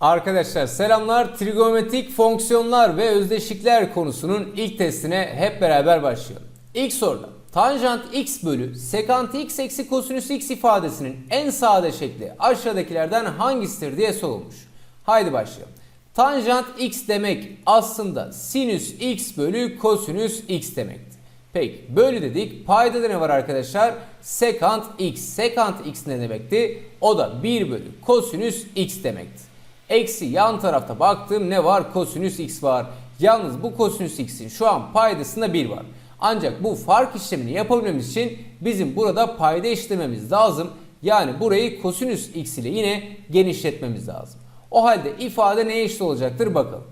Arkadaşlar selamlar. Trigonometrik fonksiyonlar ve özdeşlikler konusunun ilk testine hep beraber başlayalım. İlk soruda tanjant x bölü sekant x eksi kosinüs x ifadesinin en sade şekli aşağıdakilerden hangisidir diye sorulmuş. Haydi başlayalım. Tanjant x demek aslında sinüs x bölü kosinüs x demekti. Peki bölü dedik. Payda da ne var arkadaşlar? Sekant x. Sekant x ne demekti? O da 1 bölü kosinüs x demekti. Eksi yan tarafta baktım ne var? Kosinüs x var. Yalnız bu kosinüs x'in şu an paydasında 1 var. Ancak bu fark işlemini yapabilmemiz için bizim burada payda işlememiz lazım. Yani burayı kosinüs x ile yine genişletmemiz lazım. O halde ifade neye eşit olacaktır bakalım.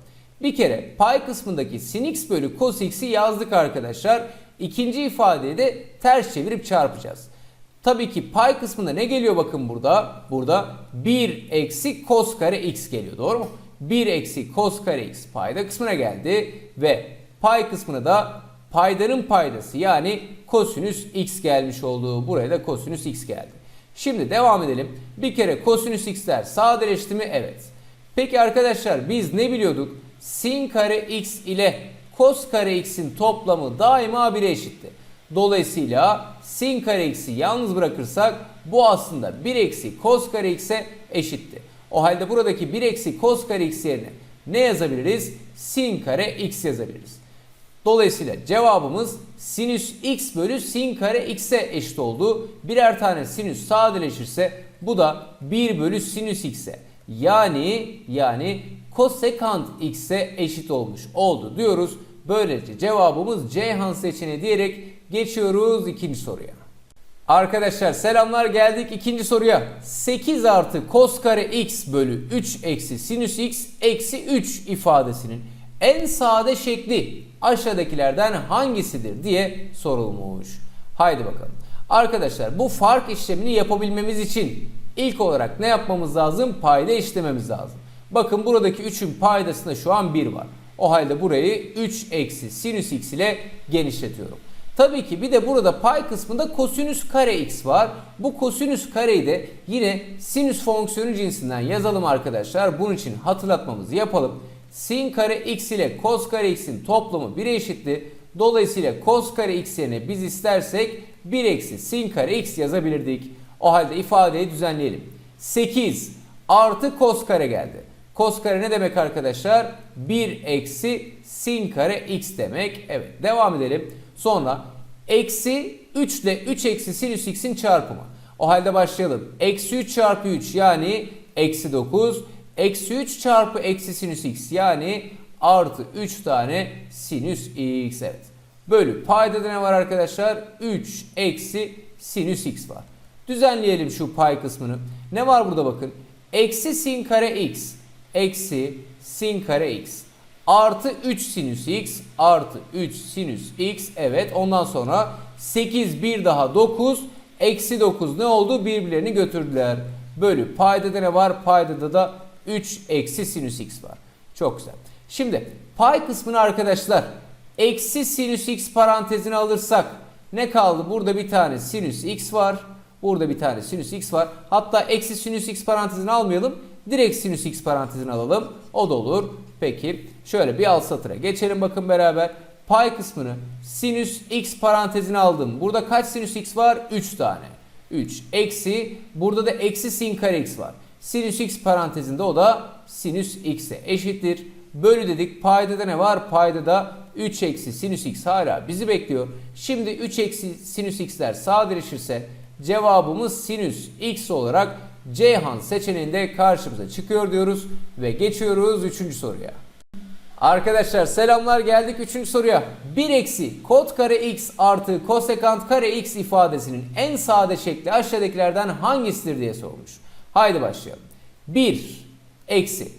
Bir kere pay kısmındaki sin x bölü cos x'i yazdık arkadaşlar. İkinci ifadeyi de ters çevirip çarpacağız. Tabii ki pay kısmında ne geliyor bakın burada? Burada 1 eksi cos kare x geliyor doğru mu? 1 eksi cos kare x payda kısmına geldi ve pay kısmına da paydanın paydası yani kosinüs x gelmiş olduğu buraya da kosinüs x geldi. Şimdi devam edelim. Bir kere kosinüs x'ler sadeleşti mi? Evet. Peki arkadaşlar biz ne biliyorduk? Sin kare x ile cos kare x'in toplamı daima 1'e eşitti. Dolayısıyla sin kare x'i yalnız bırakırsak bu aslında 1 eksi cos kare x'e eşitti. O halde buradaki 1 eksi cos kare x yerine ne yazabiliriz? Sin kare x yazabiliriz. Dolayısıyla cevabımız sinüs x bölü sin kare x'e eşit oldu. Birer tane sinüs sadeleşirse bu da 1 bölü sinüs x'e yani yani kosekant x'e eşit olmuş oldu diyoruz. Böylece cevabımız Ceyhan seçeneği diyerek geçiyoruz ikinci soruya. Arkadaşlar selamlar geldik ikinci soruya. 8 artı cos kare x bölü 3 eksi sinüs x eksi 3 ifadesinin en sade şekli aşağıdakilerden hangisidir diye sorulmuş. Haydi bakalım. Arkadaşlar bu fark işlemini yapabilmemiz için ilk olarak ne yapmamız lazım? Payda işlememiz lazım. Bakın buradaki 3'ün paydasında şu an 1 var. O halde burayı 3 eksi sinüs x ile genişletiyorum. Tabii ki bir de burada pay kısmında kosinüs kare x var. Bu kosinüs kareyi de yine sinüs fonksiyonu cinsinden yazalım arkadaşlar. Bunun için hatırlatmamızı yapalım. Sin kare x ile cos kare x'in toplamı 1'e eşitti. Dolayısıyla cos kare x yerine biz istersek 1 eksi sin kare x yazabilirdik. O halde ifadeyi düzenleyelim. 8 artı cos kare geldi. Cos kare ne demek arkadaşlar? 1 eksi sin kare x demek. Evet devam edelim. Sonra eksi 3 ile 3 eksi sinüs x'in çarpımı. O halde başlayalım. Eksi 3 çarpı 3 yani eksi 9. Eksi 3 çarpı eksi sinüs x yani artı 3 tane sinüs x. Evet. Bölü payda da ne var arkadaşlar? 3 eksi sinüs x var. Düzenleyelim şu pay kısmını. Ne var burada bakın? Eksi sin kare x eksi sin kare x artı 3 sinüs x artı 3 sinüs x evet. Ondan sonra 8 bir daha 9 eksi 9 ne oldu? Birbirlerini götürdüler. Bölü. Paydada ne var? Paydada da 3 eksi sinüs x var. Çok güzel. Şimdi pay kısmını arkadaşlar eksi sinüs x parantezine alırsak ne kaldı? Burada bir tane sinüs x var. Burada bir tane sinüs x var. Hatta eksi sinüs x parantezine almayalım. Direkt sinüs x parantezine alalım. O da olur. Peki şöyle bir alt satıra geçelim bakın beraber. Pay kısmını sinüs x parantezine aldım. Burada kaç sinüs x var? 3 tane. 3 eksi burada da eksi sin kare x var. Sinüs x parantezinde o da sinüs x'e eşittir. Bölü dedik. Payda da ne var? Payda da 3 eksi sinüs x hala bizi bekliyor. Şimdi 3 eksi sinüs x'ler sadeleşirse cevabımız sinüs x olarak Ceyhan seçeneğinde karşımıza çıkıyor diyoruz ve geçiyoruz 3. soruya. Arkadaşlar selamlar geldik 3. soruya. 1 eksi kod kare x artı kosekant kare x ifadesinin en sade şekli aşağıdakilerden hangisidir diye sormuş. Haydi başlayalım. 1 eksi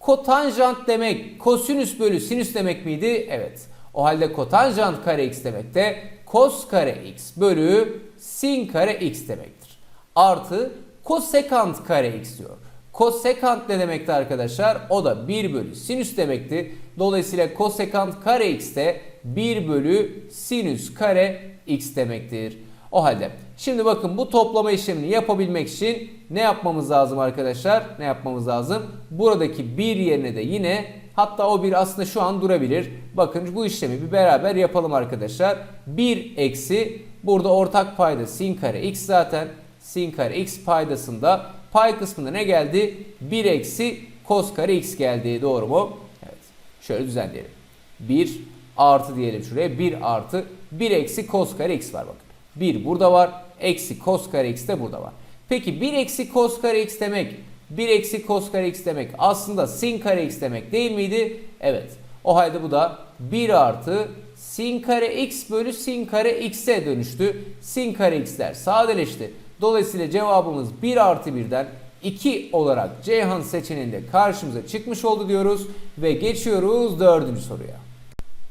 kotanjant demek kosinüs bölü sinüs demek miydi? Evet. O halde kotanjant kare x demek de kos kare x bölü sin kare x demektir. Artı kosekant kare x diyor. Kosekant ne demekti arkadaşlar? O da 1 bölü sinüs demekti. Dolayısıyla kosekant kare x de 1 bölü sinüs kare x demektir. O halde şimdi bakın bu toplama işlemini yapabilmek için ne yapmamız lazım arkadaşlar? Ne yapmamız lazım? Buradaki bir yerine de yine hatta o bir aslında şu an durabilir. Bakın bu işlemi bir beraber yapalım arkadaşlar. 1 eksi burada ortak payda sin kare x zaten sin kare x paydasında pay kısmında ne geldi? 1 eksi cos kare x geldi. Doğru mu? Evet. Şöyle düzenleyelim. 1 artı diyelim şuraya. 1 artı 1 eksi cos kare x var bakın. 1 burada var. Eksi cos kare x de burada var. Peki 1 eksi cos kare x demek 1 eksi cos kare x demek aslında sin kare x demek değil miydi? Evet. O halde bu da 1 artı sin kare x bölü sin kare x'e dönüştü. Sin kare x'ler sadeleşti. Dolayısıyla cevabımız 1 artı 1'den 2 olarak Ceyhan seçeneğinde karşımıza çıkmış oldu diyoruz ve geçiyoruz dördüncü soruya.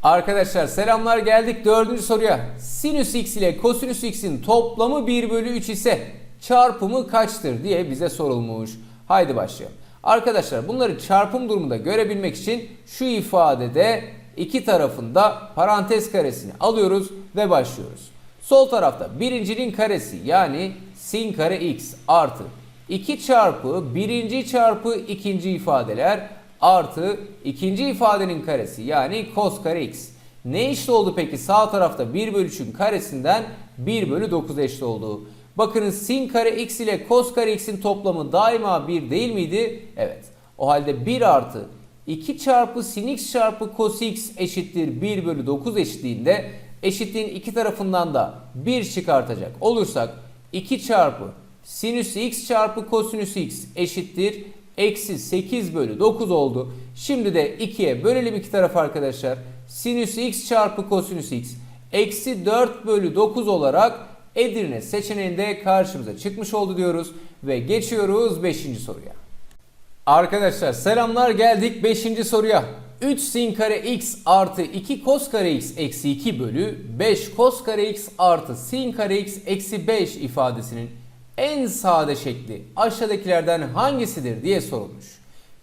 Arkadaşlar selamlar geldik dördüncü soruya. Sinüs x ile kosinüs x'in toplamı 1 bölü 3 ise çarpımı kaçtır diye bize sorulmuş. Haydi başlayalım. Arkadaşlar bunları çarpım durumunda görebilmek için şu ifadede iki tarafında parantez karesini alıyoruz ve başlıyoruz. Sol tarafta birincinin karesi yani sin kare x artı 2 çarpı birinci çarpı ikinci ifadeler artı ikinci ifadenin karesi yani cos kare x. Ne eşit oldu peki sağ tarafta 1 bölü 3'ün karesinden 1 bölü 9 eşit oldu. Bakınız sin kare x ile cos kare x'in toplamı daima 1 değil miydi? Evet. O halde 1 artı 2 çarpı sin x çarpı cos x eşittir 1 bölü 9 eşitliğinde eşitliğin iki tarafından da 1 çıkartacak olursak 2 çarpı sinüs x çarpı kosinüs x eşittir eksi 8 bölü 9 oldu. Şimdi de 2'ye bölelim iki taraf arkadaşlar. Sinüs x çarpı kosinüs x eksi 4 bölü 9 olarak Edirne seçeneğinde karşımıza çıkmış oldu diyoruz. Ve geçiyoruz 5. soruya. Arkadaşlar selamlar geldik 5. soruya. 3 sin kare x artı 2 cos kare x eksi 2 bölü 5 cos kare x artı sin kare x eksi 5 ifadesinin en sade şekli aşağıdakilerden hangisidir diye sorulmuş.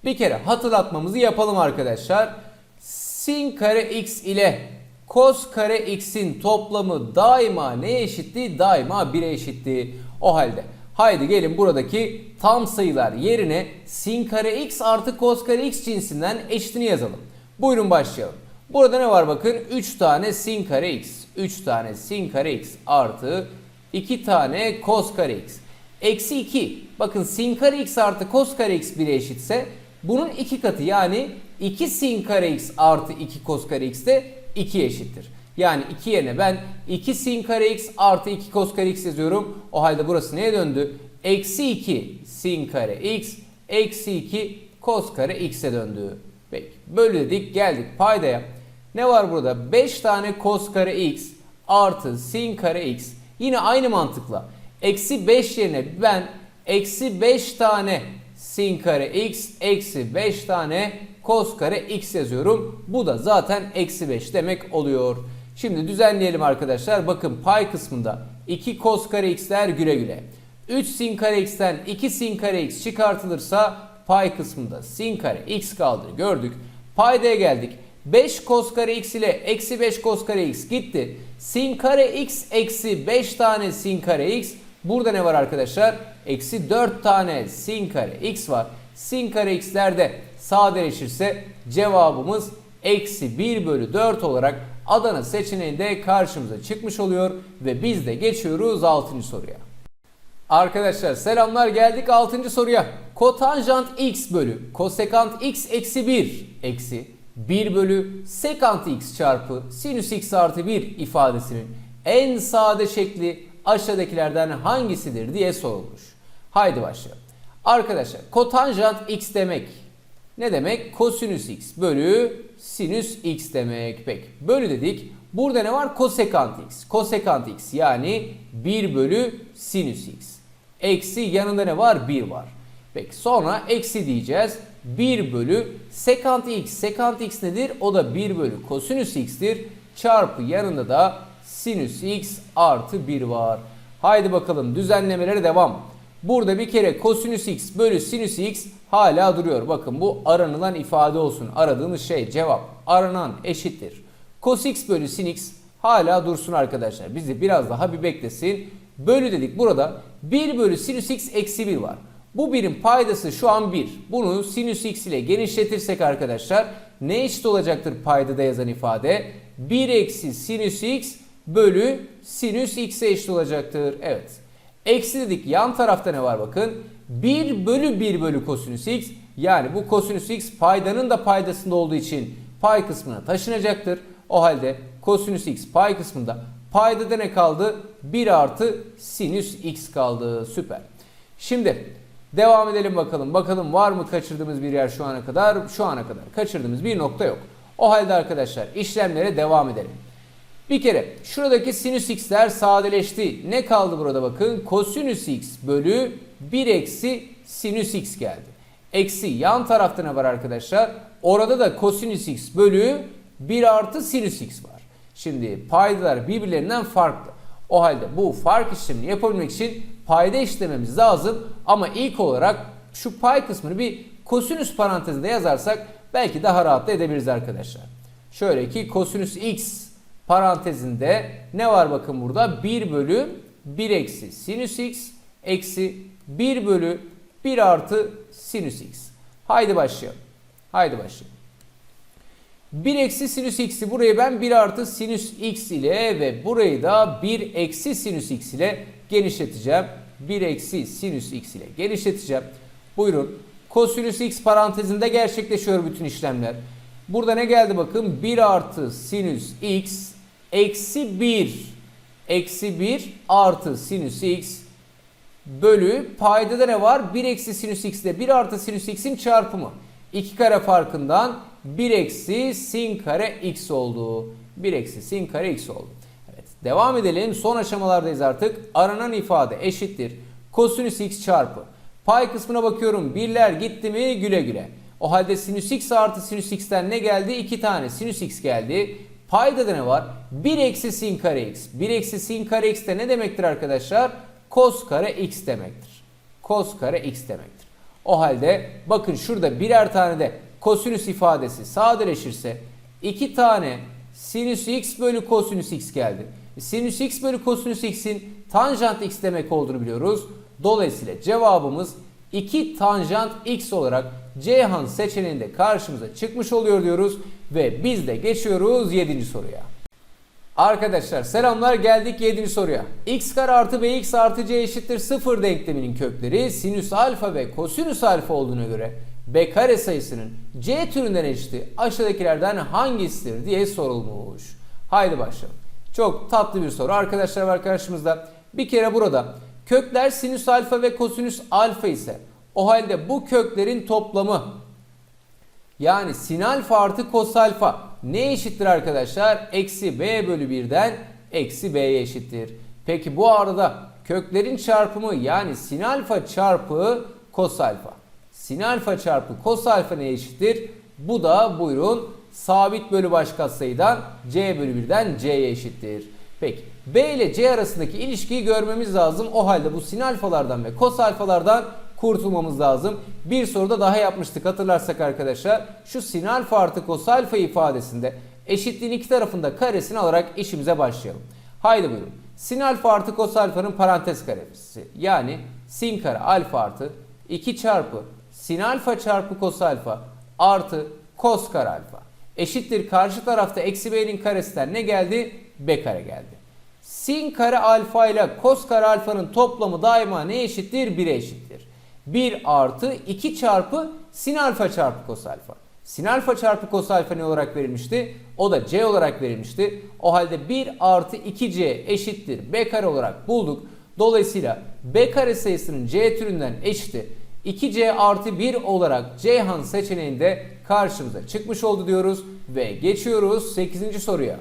Bir kere hatırlatmamızı yapalım arkadaşlar. Sin kare x ile cos kare x'in toplamı daima neye eşitti? Daima 1'e eşitti. O halde haydi gelin buradaki tam sayılar yerine sin kare x artı cos kare x cinsinden eşitini yazalım. Buyurun başlayalım. Burada ne var bakın? 3 tane sin kare x. 3 tane sin kare x artı 2 tane cos kare x. Eksi 2. Bakın sin kare x artı cos kare x 1'e eşitse bunun iki katı yani 2 sin kare x artı 2 cos kare x de 2 eşittir. Yani 2 yerine ben 2 sin kare x artı 2 cos kare x yazıyorum. O halde burası neye döndü? Eksi 2 sin kare x eksi 2 cos kare x'e döndü. Peki böyle dedik geldik paydaya. Ne var burada? 5 tane cos kare x artı sin kare x. Yine aynı mantıkla. Eksi 5 yerine ben eksi 5 tane sin kare x eksi 5 tane cos kare x yazıyorum. Bu da zaten eksi 5 demek oluyor. Şimdi düzenleyelim arkadaşlar. Bakın pay kısmında 2 cos kare x'ler güle güle. 3 sin kare x'ten 2 sin kare x çıkartılırsa pay kısmında sin kare x kaldı gördük. Paydaya geldik. 5 cos kare x ile eksi 5 cos kare x gitti. Sin kare x eksi 5 tane sin kare x. Burada ne var arkadaşlar? Eksi 4 tane sin kare x var. Sin kare x'ler de sadeleşirse cevabımız eksi 1 bölü 4 olarak Adana seçeneğinde karşımıza çıkmış oluyor. Ve biz de geçiyoruz 6. soruya. Arkadaşlar selamlar geldik 6. soruya. Kotanjant x bölü kosekant x eksi 1 eksi 1 bölü sekant x çarpı sinüs x artı 1 ifadesinin en sade şekli aşağıdakilerden hangisidir diye sorulmuş. Haydi başlayalım. Arkadaşlar kotanjant x demek ne demek? Kosinüs x bölü sinüs x demek. Peki bölü dedik. Burada ne var? Kosekant x. Kosekant x yani 1 bölü sinüs x. Eksi yanında ne var? 1 var. Peki sonra eksi diyeceğiz. 1 bölü sekant x. Sekant x nedir? O da 1 bölü kosinüs x'tir. Çarpı yanında da sinüs x artı 1 var. Haydi bakalım düzenlemelere devam. Burada bir kere kosinüs x bölü sinüs x hala duruyor. Bakın bu aranılan ifade olsun. Aradığımız şey cevap. Aranan eşittir. Cos x bölü sin x hala dursun arkadaşlar. Bizi biraz daha bir beklesin. Bölü dedik burada 1 bölü sinüs x eksi 1 var. Bu birin paydası şu an 1. Bunu sinüs x ile genişletirsek arkadaşlar ne eşit olacaktır paydada yazan ifade? 1 eksi sinüs x bölü sinüs x'e eşit olacaktır. Evet. Eksi dedik yan tarafta ne var bakın. 1 bölü 1 bölü kosinüs x. Yani bu kosinüs x paydanın da paydasında olduğu için pay kısmına taşınacaktır. O halde kosinüs x pay kısmında paydada ne kaldı? 1 artı sinüs x kaldı. Süper. Şimdi devam edelim bakalım. Bakalım var mı kaçırdığımız bir yer şu ana kadar? Şu ana kadar kaçırdığımız bir nokta yok. O halde arkadaşlar işlemlere devam edelim. Bir kere şuradaki sinüs x'ler sadeleşti. Ne kaldı burada bakın? Kosinüs x bölü 1 eksi sinüs x geldi. Eksi yan tarafta ne var arkadaşlar? Orada da kosinüs x bölü 1 artı sinüs x var. Şimdi paydalar birbirlerinden farklı. O halde bu fark işlemini yapabilmek için payda işlememiz lazım. Ama ilk olarak şu pay kısmını bir kosinüs parantezinde yazarsak belki daha rahat da edebiliriz arkadaşlar. Şöyle ki kosinüs x parantezinde ne var bakın burada? 1 bölü 1 eksi sinüs x eksi 1 bölü 1 artı sinüs x. Haydi başlayalım. Haydi başlayalım. 1 eksi sinüs x'i burayı ben 1 artı sinüs x ile ve burayı da 1 eksi sinüs x ile genişleteceğim. 1 eksi sinüs x ile genişleteceğim. Buyurun. Kosinüs x parantezinde gerçekleşiyor bütün işlemler. Burada ne geldi bakın? 1 artı sinüs x eksi 1 eksi 1 artı sinüs x bölü paydada ne var? 1 eksi sinüs x ile 1 artı sinüs x'in çarpımı. 2 kare farkından 1 eksi sin kare x oldu. 1 eksi sin kare x oldu. Evet devam edelim. Son aşamalardayız artık. Aranan ifade eşittir. Kosinüs x çarpı. Pay kısmına bakıyorum. Birler gitti mi güle güle. O halde sinüs x artı sinüs x'ten ne geldi? 2 tane sinüs x geldi. Payda da ne var? 1 eksi sin kare x. 1 eksi sin kare x de ne demektir arkadaşlar? Kos kare x demektir. Kos kare x demektir. O halde bakın şurada birer tane de kosinüs ifadesi sadeleşirse 2 tane sinüs x bölü kosinüs x geldi. Sinüs x bölü kosinüs x'in tanjant x demek olduğunu biliyoruz. Dolayısıyla cevabımız 2 tanjant x olarak Ceyhan seçeneğinde karşımıza çıkmış oluyor diyoruz ve biz de geçiyoruz 7. soruya. Arkadaşlar selamlar geldik 7. soruya. x kare artı bx artı c eşittir 0 denkleminin kökleri sinüs alfa ve kosinüs alfa olduğuna göre b kare sayısının c türünden eşiti aşağıdakilerden hangisidir diye sorulmuş. Haydi başlayalım. Çok tatlı bir soru arkadaşlar var karşımızda. Bir kere burada kökler sinüs alfa ve kosinüs alfa ise o halde bu köklerin toplamı yani sin alfa artı kos alfa ne eşittir arkadaşlar? Eksi b bölü 1'den eksi b'ye eşittir. Peki bu arada köklerin çarpımı yani sin alfa çarpı kos alfa. Sin alfa çarpı kos alfa ne eşittir? Bu da buyurun sabit bölü baş katsayıdan c bölü 1'den c'ye eşittir. Peki b ile c arasındaki ilişkiyi görmemiz lazım. O halde bu sin alfalardan ve kos alfalardan kurtulmamız lazım. Bir soruda daha yapmıştık hatırlarsak arkadaşlar. Şu sin alfa artı kos alfa ifadesinde eşitliğin iki tarafında karesini alarak işimize başlayalım. Haydi buyurun. Sin alfa artı kos alfanın parantez karesi. Yani sin kare alfa artı 2 çarpı sin alfa çarpı kos alfa artı kos kare alfa. Eşittir karşı tarafta eksi b'nin karesinden ne geldi? b kare geldi. Sin kare alfa ile kos kare alfanın toplamı daima ne eşittir? 1'e eşittir. 1 artı 2 çarpı sin alfa çarpı kos alfa. Sin alfa çarpı kos alfa ne olarak verilmişti? O da c olarak verilmişti. O halde 1 artı 2c eşittir b kare olarak bulduk. Dolayısıyla b kare sayısının c türünden eşiti 2c artı 1 olarak Ceyhan seçeneğinde karşımıza çıkmış oldu diyoruz. Ve geçiyoruz 8. soruya.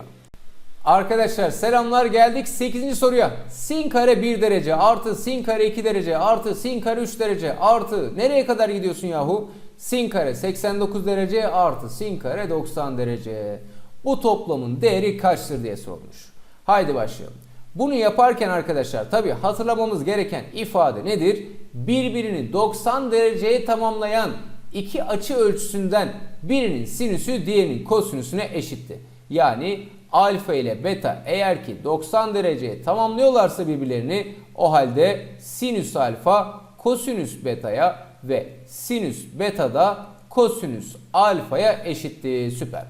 Arkadaşlar selamlar geldik 8. soruya. Sin kare 1 derece artı sin kare 2 derece artı sin kare 3 derece artı nereye kadar gidiyorsun yahu? Sin kare 89 derece artı sin kare 90 derece. Bu toplamın değeri kaçtır diye sormuş. Haydi başlayalım. Bunu yaparken arkadaşlar tabi hatırlamamız gereken ifade nedir? Birbirini 90 dereceye tamamlayan iki açı ölçüsünden birinin sinüsü diğerinin kosinüsüne eşitti. Yani alfa ile beta eğer ki 90 dereceye tamamlıyorlarsa birbirlerini o halde sinüs alfa kosinüs betaya ve sinüs beta da kosinüs alfaya eşittir. Süper.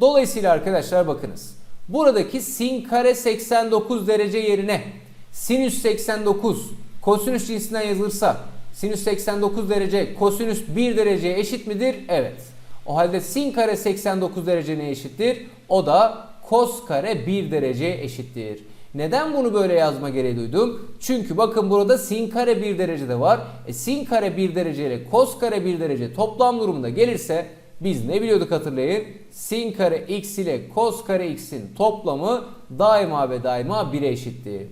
Dolayısıyla arkadaşlar bakınız. Buradaki sin kare 89 derece yerine sinüs 89 kosinüs cinsinden yazılırsa sinüs 89 derece kosinüs 1 dereceye eşit midir? Evet. O halde sin kare 89 derece neye eşittir? O da kos kare 1 dereceye eşittir. Neden bunu böyle yazma gereği duydum? Çünkü bakın burada sin kare 1 derecede var. E, sin kare 1 derece ile kos kare 1 derece toplam durumunda gelirse biz ne biliyorduk hatırlayın? Sin kare x ile kos kare x'in toplamı daima ve daima 1'e eşittir.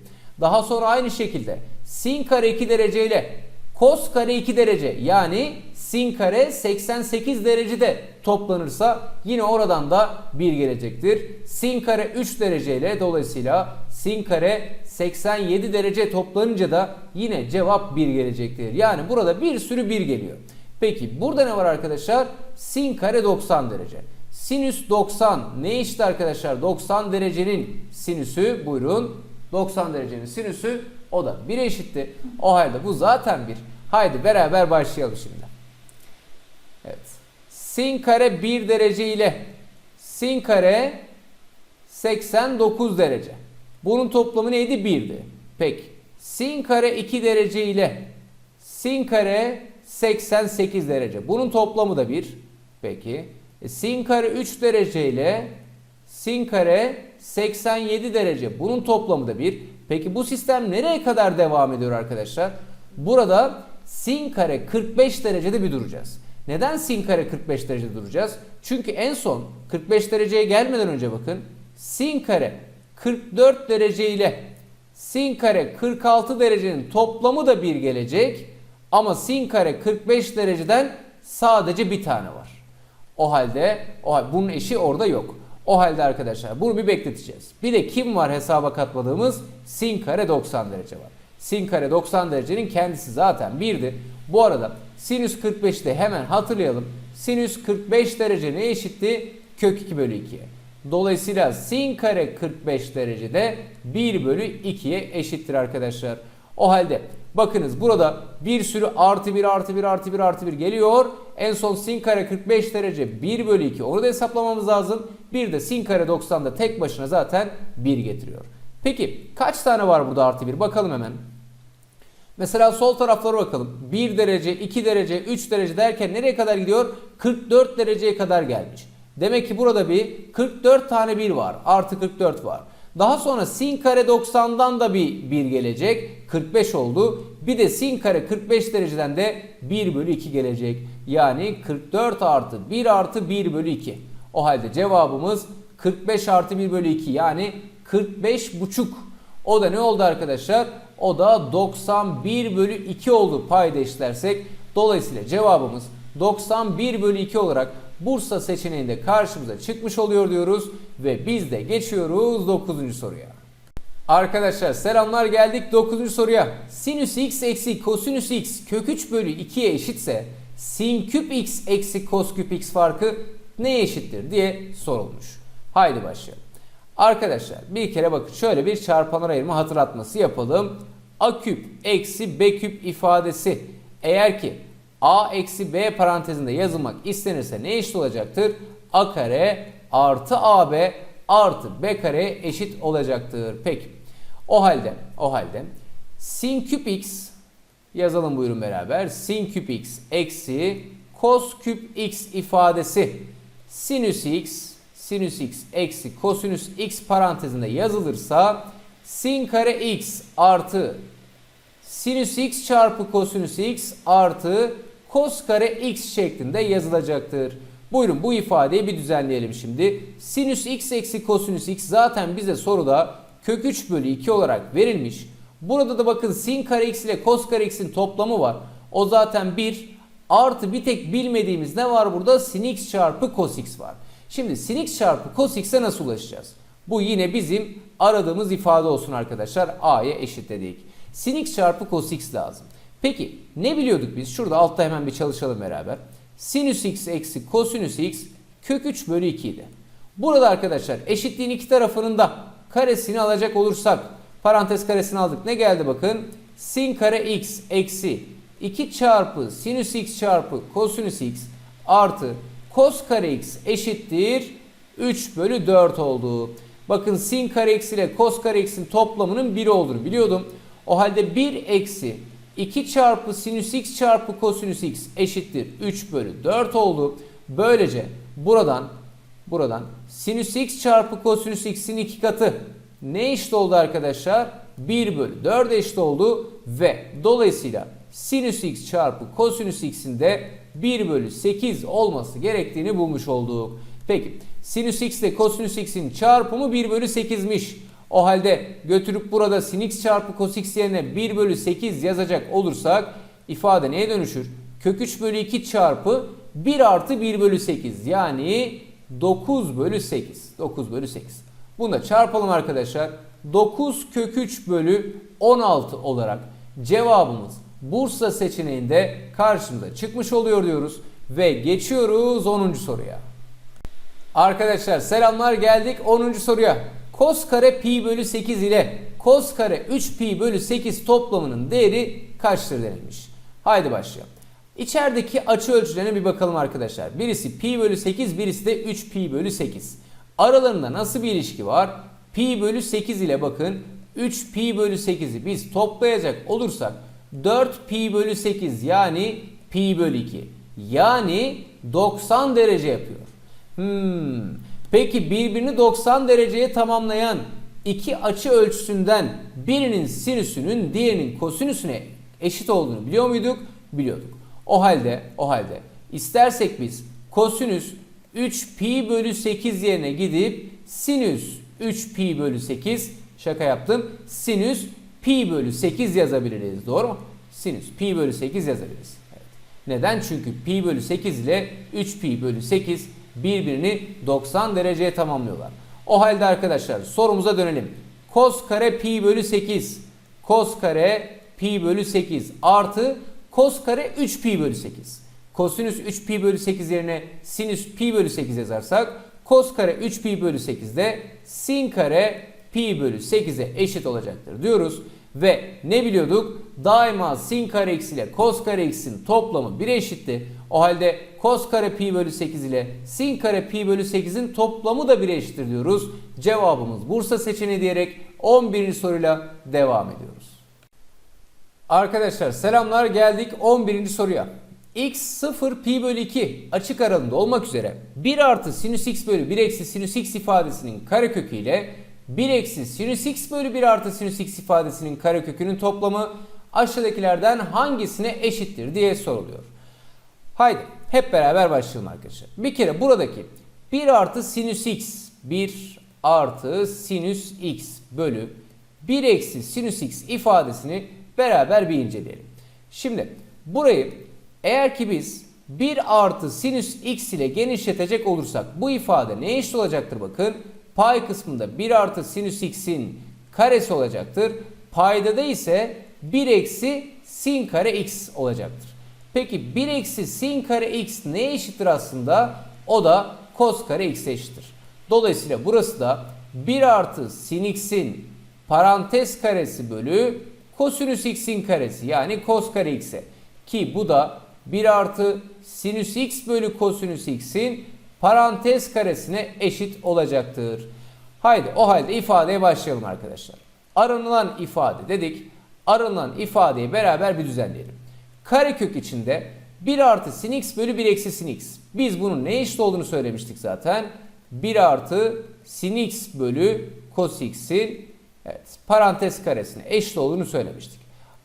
Daha sonra aynı şekilde sin kare 2 derece ile kos kare 2 derece yani sin kare 88 derecede toplanırsa yine oradan da 1 gelecektir. Sin kare 3 derece ile dolayısıyla sin kare 87 derece toplanınca da yine cevap 1 gelecektir. Yani burada bir sürü 1 geliyor. Peki burada ne var arkadaşlar? Sin kare 90 derece. Sinüs 90 ne işte arkadaşlar? 90 derecenin sinüsü buyurun. 90 derecenin sinüsü o da 1'e eşitti. O halde bu zaten 1. Haydi beraber başlayalım şimdi. Sin kare 1 derece ile sin kare 89 derece. Bunun toplamı neydi? 1'di. Peki. Sin kare 2 derece ile sin kare 88 derece. Bunun toplamı da 1. Peki. E, sin kare 3 derece ile sin kare 87 derece. Bunun toplamı da 1. Peki bu sistem nereye kadar devam ediyor arkadaşlar? Burada sin kare 45 derecede bir duracağız. Neden sin kare 45 derecede duracağız? Çünkü en son 45 dereceye gelmeden önce bakın sin kare 44 derece ile sin kare 46 derecenin toplamı da 1 gelecek. Ama sin kare 45 dereceden sadece bir tane var. O halde o halde bunun eşi orada yok. O halde arkadaşlar bunu bir bekleteceğiz. Bir de kim var hesaba katmadığımız? Sin kare 90 derece var. Sin kare 90 derecenin kendisi zaten 1'dir. Bu arada sinüs 45'te hemen hatırlayalım. Sinüs 45 derece ne eşitti? Kök 2 bölü 2'ye. Dolayısıyla sin kare 45 derecede 1 bölü 2'ye eşittir arkadaşlar. O halde bakınız burada bir sürü artı 1 artı 1 artı 1 artı 1 geliyor. En son sin kare 45 derece 1 bölü 2 onu da hesaplamamız lazım. Bir de sin kare 90'da tek başına zaten 1 getiriyor. Peki kaç tane var burada artı 1 bakalım hemen. Mesela sol taraflara bakalım. 1 derece, 2 derece, 3 derece derken nereye kadar gidiyor? 44 dereceye kadar gelmiş. Demek ki burada bir 44 tane 1 var. Artı 44 var. Daha sonra sin kare 90'dan da bir 1 gelecek. 45 oldu. Bir de sin kare 45 dereceden de 1 bölü 2 gelecek. Yani 44 artı 1 artı 1 bölü 2. O halde cevabımız 45 artı 1 bölü 2 yani 45 buçuk. O da ne oldu arkadaşlar? O da 91 bölü 2 oldu payda eşitlersek. Dolayısıyla cevabımız 91 bölü 2 olarak Bursa seçeneğinde karşımıza çıkmış oluyor diyoruz. Ve biz de geçiyoruz 9. soruya. Arkadaşlar selamlar geldik 9. soruya. Sinüs x eksi kosinüs x kök 3 bölü 2'ye eşitse sin küp x eksi kos küp x farkı neye eşittir diye sorulmuş. Haydi başlayalım. Arkadaşlar bir kere bakın şöyle bir çarpanlar ayırma hatırlatması yapalım. A küp eksi B küp ifadesi eğer ki A eksi B parantezinde yazılmak istenirse ne eşit olacaktır? A kare artı AB artı B kare eşit olacaktır. Peki. O halde o halde sin küp x yazalım buyurun beraber. Sin küp x eksi kos küp x ifadesi sinüs x sinüs x eksi kosinüs x parantezinde yazılırsa sin kare x artı sinüs x çarpı kosinüs x artı kos kare x şeklinde yazılacaktır. Buyurun bu ifadeyi bir düzenleyelim şimdi. Sinüs x eksi kosinüs x zaten bize soruda kök 3 bölü 2 olarak verilmiş. Burada da bakın sin kare x ile kos kare x'in toplamı var. O zaten 1 artı bir tek bilmediğimiz ne var burada? Sin x çarpı cos x var. Şimdi sin x çarpı cos x'e nasıl ulaşacağız? Bu yine bizim aradığımız ifade olsun arkadaşlar. A'ya eşitledik. Sin x çarpı cos x lazım. Peki ne biliyorduk biz? Şurada altta hemen bir çalışalım beraber. Sinüs x eksi kosinüs x kök 3 bölü 2 idi. Burada arkadaşlar eşitliğin iki tarafının da karesini alacak olursak parantez karesini aldık. Ne geldi bakın? Sin kare x eksi 2 çarpı sinüs x çarpı kosinüs x artı kos kare x eşittir 3 bölü 4 oldu. Bakın sin kare x ile kos kare x'in toplamının 1 olduğunu biliyordum. O halde 1 eksi 2 çarpı sinüs x çarpı kosinüs x eşittir 3 bölü 4 oldu. Böylece buradan buradan sinüs x çarpı kosinüs x'in iki katı ne eşit oldu arkadaşlar? 1 bölü 4 eşit oldu ve dolayısıyla sinüs x çarpı kosinüs x'in de 1 bölü 8 olması gerektiğini bulmuş olduk. Peki sinüs x ile kosinüs x'in çarpımı 1 bölü 8'miş. O halde götürüp burada sin x çarpı cos x yerine 1 bölü 8 yazacak olursak ifade neye dönüşür? Kök 3 bölü 2 çarpı 1 artı 1 bölü 8 yani 9 bölü 8. 9 bölü 8. Bunu da çarpalım arkadaşlar. 9 kök 3 bölü 16 olarak cevabımız Bursa seçeneğinde karşımıza çıkmış oluyor diyoruz. Ve geçiyoruz 10. soruya. Arkadaşlar selamlar geldik 10. soruya. Kos kare pi bölü 8 ile kos kare 3 pi bölü 8 toplamının değeri kaçtır denilmiş. Haydi başlayalım. İçerideki açı ölçülerine bir bakalım arkadaşlar. Birisi pi bölü 8 birisi de 3 pi bölü 8. Aralarında nasıl bir ilişki var? Pi bölü 8 ile bakın 3 pi bölü 8'i biz toplayacak olursak 4 pi bölü 8 yani pi bölü 2. Yani 90 derece yapıyor. Hmm. Peki birbirini 90 dereceye tamamlayan iki açı ölçüsünden birinin sinüsünün diğerinin kosinüsüne eşit olduğunu biliyor muyduk? Biliyorduk. O halde o halde istersek biz kosinüs 3 pi bölü 8 yerine gidip sinüs 3 pi bölü 8 şaka yaptım. Sinüs pi bölü 8 yazabiliriz. Doğru mu? Sinüs pi bölü 8 yazabiliriz. Evet. Neden? Çünkü pi bölü 8 ile 3 pi bölü 8 birbirini 90 dereceye tamamlıyorlar. O halde arkadaşlar sorumuza dönelim. Kos kare pi bölü 8 kos kare pi bölü 8 artı kos kare 3 pi bölü 8. Kosinüs 3 pi bölü 8 yerine sinüs pi bölü 8 yazarsak kos kare 3 pi bölü 8 de sin kare pi bölü 8'e eşit olacaktır diyoruz. Ve ne biliyorduk? Daima sin kare x ile kos kare x'in toplamı 1'e eşitti. O halde kos kare pi bölü 8 ile sin kare pi bölü 8'in toplamı da 1'e eşittir diyoruz. Cevabımız Bursa seçeneği diyerek 11. soruyla devam ediyoruz. Arkadaşlar selamlar geldik 11. soruya. x 0 pi bölü 2 açık aralığında olmak üzere 1 artı sinüs x bölü 1 eksi sinüs x ifadesinin karekökü ile 1 eksi sinüs x bölü 1 artı sinüs x ifadesinin karekökünün toplamı aşağıdakilerden hangisine eşittir diye soruluyor. Haydi hep beraber başlayalım arkadaşlar. Bir kere buradaki 1 artı sinüs x 1 artı sinüs x bölü 1 eksi sinüs x ifadesini beraber bir inceleyelim. Şimdi burayı eğer ki biz 1 artı sinüs x ile genişletecek olursak bu ifade ne eşit olacaktır bakın. Pay kısmında 1 artı sinüs x'in karesi olacaktır. Paydada ise 1 eksi sin kare x olacaktır. Peki 1 eksi sin kare x neye eşittir aslında? O da cos kare x'e eşittir. Dolayısıyla burası da 1 artı sin x'in parantez karesi bölü kosinüs x'in karesi yani cos kare x'e. Ki bu da 1 artı sinüs x bölü kosinüs x'in parantez karesine eşit olacaktır. Haydi o halde ifadeye başlayalım arkadaşlar. Aranılan ifade dedik. Aranılan ifadeyi beraber bir düzenleyelim. Karekök içinde 1 artı sin x bölü 1 eksi sin x. Biz bunun ne eşit olduğunu söylemiştik zaten. 1 artı sin x bölü cos x'in evet, parantez karesine eşit olduğunu söylemiştik.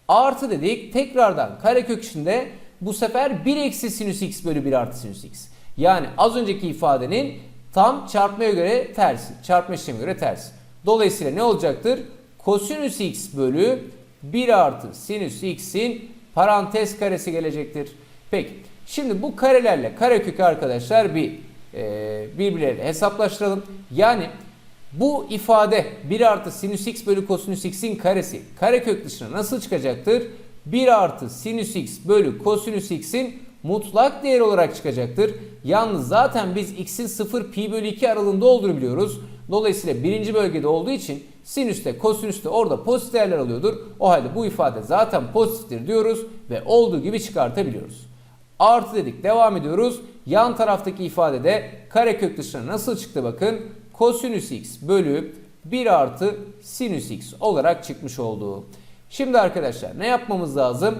Artı dedik tekrardan karekök içinde bu sefer 1 eksi sinüs x bölü 1 artı sinüs x. Yani az önceki ifadenin tam çarpmaya göre tersi. Çarpma işlemine göre tersi. Dolayısıyla ne olacaktır? Kosinüs x bölü 1 artı sinüs x'in parantez karesi gelecektir. Peki şimdi bu karelerle karekökü arkadaşlar bir e, birbirleriyle hesaplaştıralım. Yani bu ifade 1 artı sinüs x bölü kosinüs x'in karesi karekök dışına nasıl çıkacaktır? 1 artı sinüs x bölü kosinüs x'in mutlak değer olarak çıkacaktır. Yalnız zaten biz x'in 0 pi bölü 2 aralığında olduğunu biliyoruz. Dolayısıyla birinci bölgede olduğu için sinüs de kosinüs de orada pozitif değerler alıyordur. O halde bu ifade zaten pozitiftir diyoruz ve olduğu gibi çıkartabiliyoruz. Artı dedik devam ediyoruz. Yan taraftaki ifadede karekök dışına nasıl çıktı bakın. Kosinüs x bölü 1 artı sinüs x olarak çıkmış oldu. Şimdi arkadaşlar ne yapmamız lazım?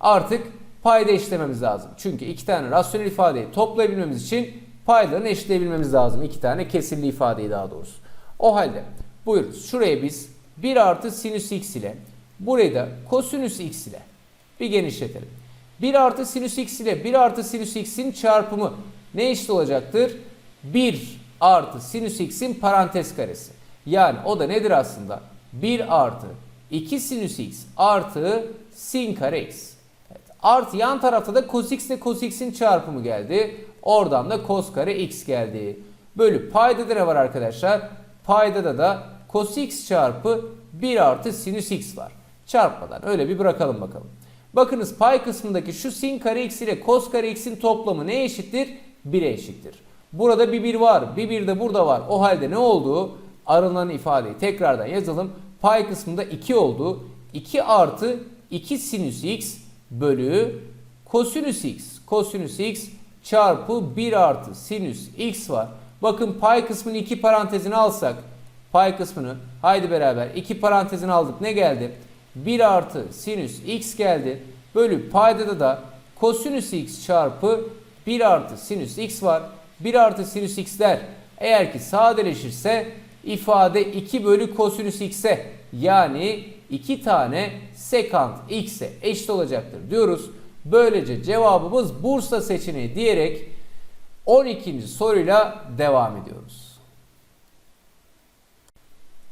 Artık payda eşitlememiz lazım. Çünkü iki tane rasyonel ifadeyi toplayabilmemiz için paylarını eşitleyebilmemiz lazım. İki tane kesirli ifadeyi daha doğrusu. O halde buyuruz. Şuraya biz 1 artı sinüs x ile burayı da kosinüs x ile bir genişletelim. 1 artı sinüs x ile 1 artı sinüs x'in çarpımı ne eşit olacaktır? 1 artı sinüs x'in parantez karesi. Yani o da nedir aslında? 1 artı 2 sinüs x artı sin kare x. Artı yan tarafta da cos x ile cos x'in çarpımı geldi. Oradan da cos kare x geldi. Bölü payda da ne var arkadaşlar? Paydada da cos x çarpı 1 artı sinüs x var. Çarpmadan öyle bir bırakalım bakalım. Bakınız pay kısmındaki şu sin kare x ile cos kare x'in toplamı ne eşittir? 1'e eşittir. Burada bir 1 var. Bir 1 de burada var. O halde ne oldu? Arılan ifadeyi tekrardan yazalım. Pay kısmında 2 oldu. 2 artı 2 sinüs x bölü kosinüs x. Kosinüs x çarpı 1 artı sinüs x var. Bakın pay kısmını iki parantezine alsak pay kısmını haydi beraber iki parantezine aldık ne geldi? 1 artı sinüs x geldi. Bölü paydada da kosinüs x çarpı 1 artı sinüs x var. 1 artı sinüs x'ler eğer ki sadeleşirse ifade 2 bölü kosinüs x'e yani 2 tane sekant x'e eşit olacaktır diyoruz. Böylece cevabımız Bursa seçeneği diyerek 12. soruyla devam ediyoruz.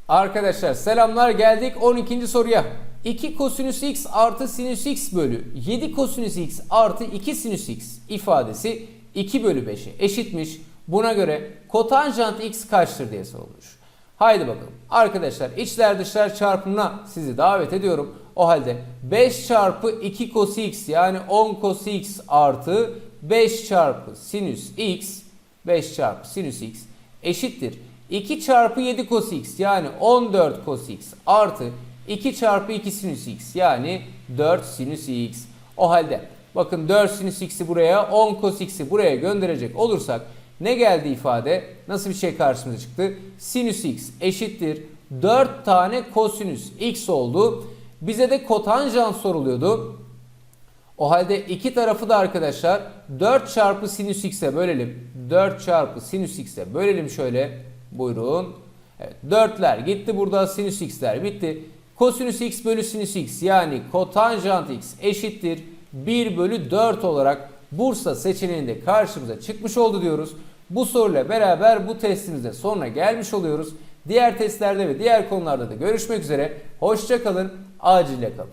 Arkadaşlar selamlar geldik 12. soruya. 2 kosinüs x artı sinüs x bölü 7 kosinüs x artı 2 sinüs x ifadesi 2 bölü 5'e eşitmiş. Buna göre kotanjant x kaçtır diye sorulmuş. Haydi bakalım. Arkadaşlar içler dışlar çarpımına sizi davet ediyorum. O halde 5 çarpı 2 cos x yani 10 cos x artı 5 çarpı sinüs x 5 çarpı sinüs x eşittir. 2 çarpı 7 cos x yani 14 cos x artı 2 çarpı 2 sinüs x yani 4 sinüs x. O halde bakın 4 sinüs x'i buraya 10 cos x'i buraya gönderecek olursak ne geldi ifade? Nasıl bir şey karşımıza çıktı? Sinüs x eşittir 4 tane kosinüs x oldu. Bize de kotanjant soruluyordu. O halde iki tarafı da arkadaşlar 4 çarpı sinüs x'e bölelim. 4 çarpı sinüs x'e bölelim şöyle. Buyurun. Evet 4'ler gitti burada sinüs x'ler bitti. Kosinüs x bölü sinüs x yani kotanjant x eşittir 1 bölü 4 olarak Bursa seçeneğinde karşımıza çıkmış oldu diyoruz. Bu soruyla beraber bu testimizde sonuna gelmiş oluyoruz. Diğer testlerde ve diğer konularda da görüşmek üzere. Hoşça kalın, acile kalın.